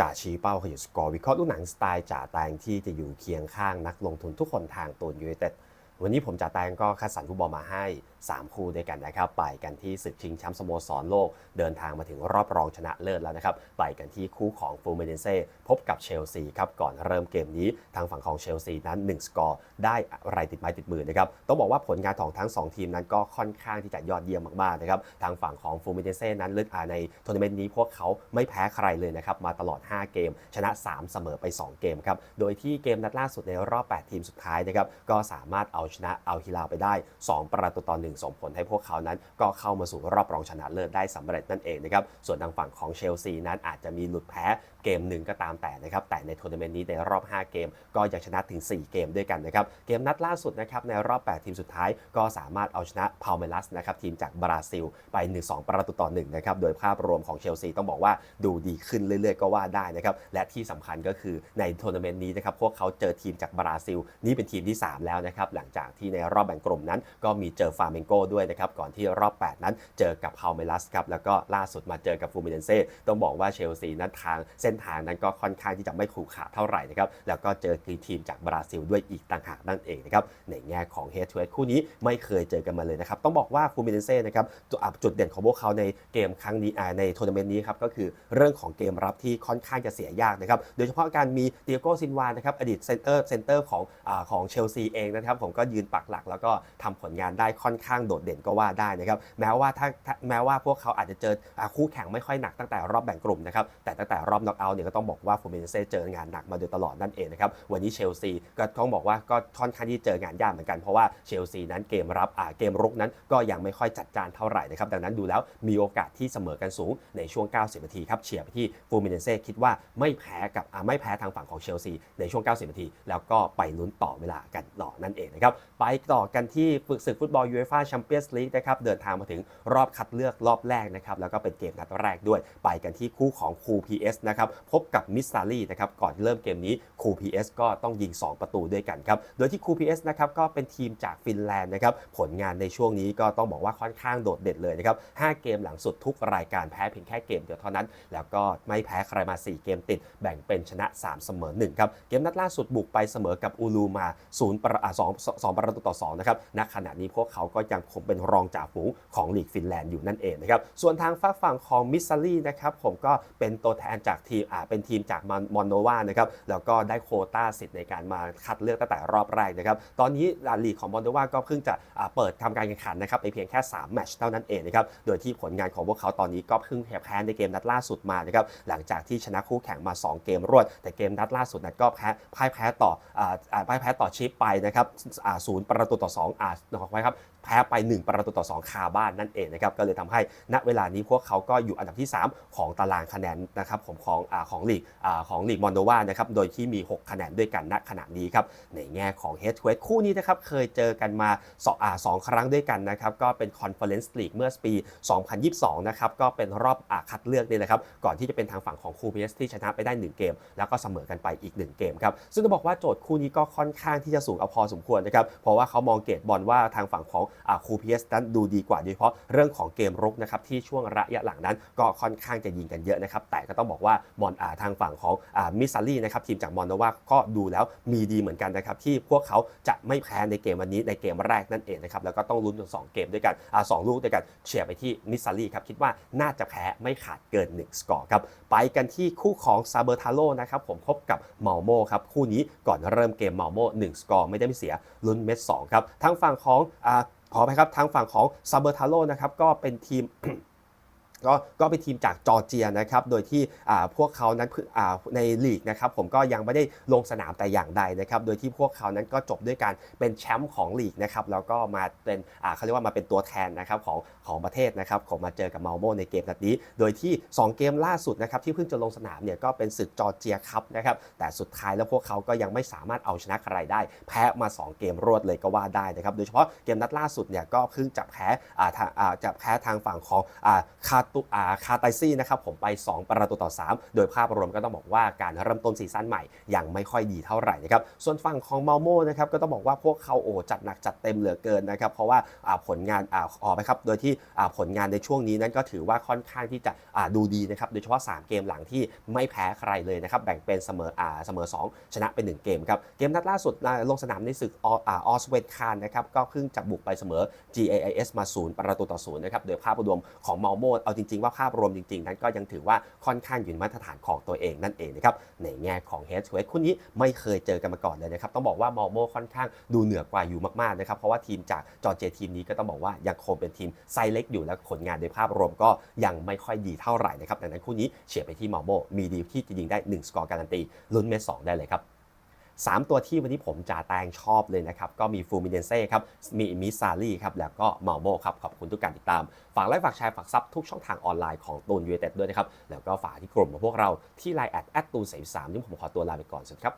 จ่าชี้เป้าขยุดสกอร์วิเคราะห์ลูหนังสไตล์จ่าแตงที่จะอยู่เคียงข้างนักลงทุนทุกคนทางตูนยูไนเต็ด วันนี้ผมจ่าแตงก็คัดสรรฟุตบอลมาให้ 3 คู่ด้วยกันนะครับ ไปกันที่ศึกชิงแชมป์สโมสรโลก เดินทางมาถึงรอบรองชนะเลิศแล้วนะครับ ไปกันที่คู่ของฟูเมเดนเซ่พบกับเชลซีครับ ก่อนเริ่มเกมนี้ทางฝั่งของเชลซีนั้น 1 สกอร์ ได้อะไรติดไม้ติดมือนะครับ ต้องบอกว่าผลงานของทั้ง 2 ทีมนั้นก็ค่อนข้างที่จะยอดเยี่ยมมากๆนะครับ ทางฝั่งของฟูเมเดนเซ่นั้นลึกในทัวร์นาเมนต์นี้พวกเขาไม่แพ้ใครเลยนะครับ มาตลอด 5 เกม ชนะ 3 เสมอไป 2 เกมครับ โดยที่เกมนัดล่าสุดในรอบ 8 ทีมสุดท้ายนะครับ ก็สามารถเอาชนะเอาฮิลาไปได้ 2 ประตูต่อ1ส่งผลให้พวกเขานั้น ก็เข้ามาสู่รอบรองชนะเลิศได้สำเร็จนั่นเองนะครับส่วนทางฝั่งของเชลซีนั้นอาจจะมีหลุดแพ้เกมหนึ่งก็ตามแต่นะครับแต่ในทัวร์นาเมนต์นี้ในรอบ 5 เกม ก็ยังชนะถึง 4 เกมด้วยกันนะครับเกมนัดล่าสุดนะครับในรอบ 8 ทีมสุดท้าย ก็สามารถเอาชนะพาเมลัสนะครับทีมจากบราซิลไป 1-2 ประตูต่อ1นะครับโดยภาพรวมของเชลซีต้องบอกว่าดูดีขึ้นเรื่อยๆ ก็ว่าได้นะครับและที่สำคัญก็คือในทัวร์นาเมนต์นี้นะครับพวกเขาเจอทีมจากบราซิล นี่เป็นทีมที่ 3 แล้วนะครับหลังจากที่ในรอบแบ่งกลุ่มนั้น ก็มีเจอฟาเมนโกด้วยนะครับก่อนที่รอบ 8 นั้นเจอกับพาเมลัสครับแล้วก็ล่าสุดมาเจอกับฟูมิเนเซ่ต้องบอกว่าเชลซีนั้นทางเส้นทางนั้นก็ค่อนข้างที่จะไม่ขรุขระเท่าไหร่นะครับแล้วก็เจอทีมจากบราซิลด้วยอีกต่างหากนั่นเองนะครับในแง่ของเฮดทูเฮดคู่นี้ไม่เคยเจอกันมาเลยนะครับต้องบอกว่าฟูมิเนเซ่นะครับจุดอะจุดเด่นของพวกเขาในเกมครั้งนี้ในทัวร์นาเมนต์นี้ครับก็คือเรื่องของเกมรับที่ค่อนข้างจะเสียยากนะครับโดยเฉพาะการมีเตียโกซินวานะครับอดีตเซนเตอร์เซนเตอร์ของอของเชลซีเองนะครับผมก็ยืนปักหลัก แล้วก็ทำผลงานได้ค่อนข้างโดดเด่นก็ว่าได้นะครับแม้ว่าถ้าแม้ว่าพวกเขาอาจจะเจอคู่แข่งไม่ค่อยหนักตั้งแต่รอบแบ่งกลุ่มนะครับแต่ตั้งแต่รอบน็อกเอาท์เนี่ยก็ต้องบอกว่าฟูมิเนเซ่เจองานหนักมาโดยตลอดนั่นเองนะครับวันนี้เชลซีก็ต้องบอกว่าก็ค่อนข้างที่เจองานยากเหมือนกันเพราะว่าเชลซีนั้นเกมรับเกมรุกนั้นก็ยังไม่ค่อยจัดจานเท่าไหร่นะครับดังนั้นดูแล้วมีโอกาสที่เสมอกันสูงในช่วง 90 นาทีครับเฉียบไปที่ฟูมิเนเซ่คิดว่าไม่แพ้กับไม่แพ้ทางฝั่งของเชลซีในช่วง 90 นาที แล้วก็ไปลุ้นต่อเวลากันต่อนั่นเองนะครับไปต่อกันที่ฝึกศึกฟุตบอลยูเอฟ่าแชมเปี้ยนส์ลีกนะครับเดินทางมาถึงรอบคัดเลือกรอบแรกนะครับแล้วก็เป็นเกมนัดแรกด้วยไปกันที่คู่ของคูพีเอสนะครับพบกับมิสซารีนะครับก่อนเริ่มเกมนี้คูพีเอสก็ต้องยิง 2 ประตูด้วยกันครับโดยที่คูพีเอสนะครับก็เป็นทีมจากฟินแลนด์นะครับผลงานในช่วงนี้ก็ต้องบอกว่าค่อนข้างโดดเด่นเลยนะครับ5เกมหลังสุดทุกรายการแพ้เพียงแค่เกมเดียวเท่านั้น แล้วก็ไม่แพ้ใครมา 4 เกมติด แบ่งเป็นชนะ 3 เสมอ1ครับเกมนัดล่าสุดบุกไปเสมอกับอูลูมา0ประอ่า2 ประตูต่อ 2 นะครับ ณ ขณะนี้พวกเขาก็ยังคงเป็นรองจ่าฝูงของลีกฟินแลนด์อยู่นั่นเองนะครับ ส่วนทางฝั่งฝั่งของมิสซารีนะครับผมก็เป็นตัวแทนจากทีมอ่าเป็นทีมจากมอนโนวานะครับ แล้วก็ได้โคต้าสิทธิ์ในการมาคัดเลือกตั้งแต่รอบแรกนะครับ ตอนนี้ลีกของมอนโนวาก็เพิ่งจะอ่าเปิดทำการแข่งขันนะครับไปเพียงแค่ 3 แมตช์เท่านั้นเองนะครับ โดยที่ผลงานของพวกเขาตอนนี้ก็เพิ่งแพ้ในเกมนัดล่าสุดมานะครับ หลังจากที่ชนะคู่แข่งมา 2 เกมรวด แต่เกมนัดล่าสุดนั้นก็แพ้พ่ายแพ้ต่ออ่าพ่ายแพ้ต่อชิปไปนะครับอ่ศูนย์ประตูต่อ2อ่าขอไว้ครับแพ้ไป 1 ประตูต่อ 2 คาบ้านนั่นเองนะครับก็เลยทำให้ณเวลานี้พวกเขาก็อยู่อันดับที่ 3 ของตารางคะแนนนะครับผมของอของลีกอของลีกมอนโดวานะครับโดยที่มี 6 คะแนนด้วยกันณขณะนี้ครับในแง่ของเฮดทูเฮดคู่นี้นะครับเคยเจอกันมาสองอ่าสองครั้งด้วยกันนะครับก็เป็นคอนเฟอเรนซ์ลีกเมื่อปี 2022 นะครับก็เป็นรอบอาคัดเลือกนี่แหละครับก่อนที่จะเป็นทางฝั่งของคูเ s ที่ชนะไปได้ 1 เกม แล้วก็เสมอกันไปอีก 1 เกมครับซึ่งต้องบอกว่าโจทย์คู่นี้ก็ค่อนข้างที่จะสูงเอาพอสมควรนะครับเพราะว่าเขามองเกตบอลว่าทางฝั่งของคูเ s นั้นดูดีกว่าโดยเฉพาะเรื่องของเกมรุกนะครับที่ช่วงระยะหลังนั้น ก็ค่อนข้างจะยิงกันเยอะนะครับแต่ก็ต้องบอกว่ามอนทางฝั่งของอมิซารีนะครับทีมจากมอนโนวาก็ดูแล้วมีดีเหมือนกันนะครับที่พวกเขาจะไม่แพ้ในเกมวันนี้ในเกมแรกนั่นเองนะครับแล้วก็ต้องลุ้นถึงสองเกมด้วยกันอ่าสองลูกด้วยกันเชียร์ไปที่มิซารีครับคิดว่าน่าจะแพ้ไม่ขาดเกิน 1 สกอร์ครับไปกันที่คู่ของซาเบอร์ทาโลนะครับผมพบกับเมาโมครับคู่นี้ก่อนเริ่มเกมเมาโม1สกอร์ไม่ได้ไม่เสียลนเม็ด2ครับทางฝั่งของอขอไปครับทางฝั่งของซาเบอร์ทาโลนะครับก็เป็นทีม ก็ก็เป็นทีมจากจอร์เจียนะครับโดยที่พวกเขานั้นในลีกนะครับผมก็ยังไม่ได้ลงสนามแต่อย่างใดนะครับโดยที่พวกเขานั้นก็จบด้วยการเป็นแชมป์ของลีกนะครับแล้วก็มาเป็นเขาเรียกว่ามาเป็นตัวแทนนะครับของของประเทศนะครับของมาเจอกับเมาโมในเกมนัดนี้ โดยที่ 2 เกมล่าสุดนะครับที่เพิ่งจะลงสนามเนี่ยก็เป็นศึกจอร์เจียคัพนะครับแต่สุดท้ายแล้วพวกเขาก็ยังไม่สามารถเอาชนะใครได้ แพ้มา 2 เกมรวดเลยก็ว่าได้นะครับโดยเฉพาะเกมนัดล่าสุดเนี่ยก็เพิ่งจะแพ้จะแพ้ทางฝั่งของคาตอาคาไตซี่นะครับผมไป 2 ประตูต่อ 3 โดยภาพรวมก็ต้องบอกว่าการเริ่มต้นซีซั่นใหม่ยังไม่ค่อยดีเท่าไหร่นะครับส่วนฝั่งของเมาโมนะครับก็ต้องบอกว่าพวกเขาโอ้จัดหนักจัดเต็มเหลือเกินนะครับเพราะว่าผลงานอ่าออกไปครับโดยที่ผลงานในช่วงนี้นั้นก็ถือว่าค่อนข้างที่จะดูดีนะครับโดยเฉพาะ 3 เกมหลังที่ไม่แพ้ใครเลยนะครับแบ่งเป็นเสมออ่าเสมอ 2 ชนะเป็น1เกมครับเกมนัดล่าสุดลงสนามในศึกออ่าออสเวตคานนะครับก็เพิ่งจะบุกไปเสมอ GAIS มา0ประตูต่อ0นะครับโดยภาพรวมของเมาโมเอาจจริง ๆ ว่าภาพรวมจริง ๆ นั้นก็ยังถือว่าค่อนข้างอยู่ในมาตรฐานของตัวเองนั่นเองนะครับในแง่ของ Head to Head คู่นี้ไม่เคยเจอกันมาก่อนเลยนะครับต้องบอกว่ามาโมค่อนข้างดูเหนือกว่าอยู่มากๆนะครับเพราะว่าทีมจากจอร์เจทีมนี้ก็ต้องบอกว่ายังคงเป็นทีมไซเล็กอยู่และผลงานโดยภาพรวมก็ยังไม่ค่อยดีเท่าไหร่นะครับดังนั้นคู่นี้เฉียบไปที่มาโมมีดีที่จะยิงได้ 1 สกอร์การันตีลุ้นเมตสองได้เลยครับ 3 ตัวที่วันนี้ผมจ่าแตงชอบเลยนะครับก็มีฟูมิเนเซ่ครับมีมิซารีครับแล้วก็มาโมครับขอบคุณทุกการติดตาม ฝากไลค์ฝากแชร์ฝากซับทุกช่องทางออนไลน์ของตูนยูเต็ดด้วยนะครับแล้วก็ฝากที่กลุ่มของพวกเราที่ไลน์แอดแอดตูนสามนี่ผมขอตัวลาไปก่อนสวัสดีครับ